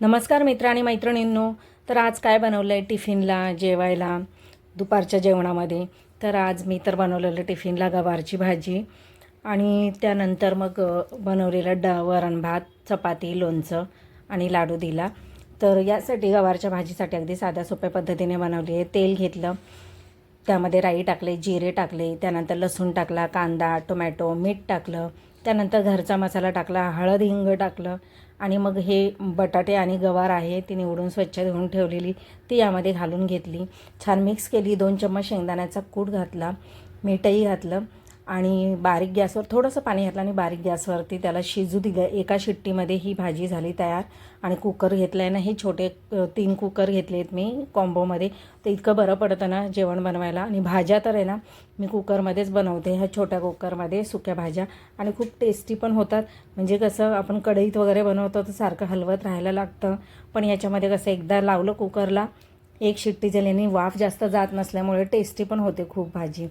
नमस्कार मित्र आणि मैत्रिणींनो. तर आज काय बनवलं आहे टिफिनला जेवायला दुपारच्या जेवणामध्ये? तर आज मी तर बनवलेलं टिफिनला गवारची भाजी आणि त्यानंतर मग बनवलेलं ड वरण भात चपाती लोणचं आणि लाडू दिला. तर यासाठी गवारच्या भाजीसाठी अगदी साध्या सोप्या पद्धतीने बनवली आहे. तेल घेतलं त्यामध्ये राई टाकले जिरे टाकले त्यानंतर लसूण टाकला कांदा टोमॅटो मीठ टाकलं त्यानंतर घरचा मसाला टाकला हळद हिंग टाकलं आणि मग हे बटाटे आणि गवार आहे ती निवडून स्वच्छ धुवून ठेवलेली ती यामध्ये घालून घेतली. छान मिक्स केली दोन चम्मच शेंगदाण्याचा कूट घातला मीठही घातलं. आणि बारीक गॅसवर थोडंसं पाणी घातलं आणि बारीक गॅसवरती त्याला शिजू दिलं. एका शिट्टीमध्ये ही भाजी झाली तयार आणि कुकर घेतलं आहे ना हे छोटे तीन कुकर घेतले आहेत मी कॉम्बोमध्ये. ते इतकं बरं पडतं ना जेवण बनवायला. आणि भाज्या तर आहे ना मी कुकरमध्येच बनवते ह्या छोट्या कुकरमध्ये सुक्या भाज्या. आणि खूप टेस्टी पण होतात. म्हणजे कसं आपण कढईत वगैरे बनवतो तर सारखं हलवत राहायला लागतं. पण याच्यामध्ये कसं एकदा लावलं कुकरला एक शिट्टी झाल्याने वाफ जास्त जात नसल्यामुळे टेस्टी पण होते खूप भाजी.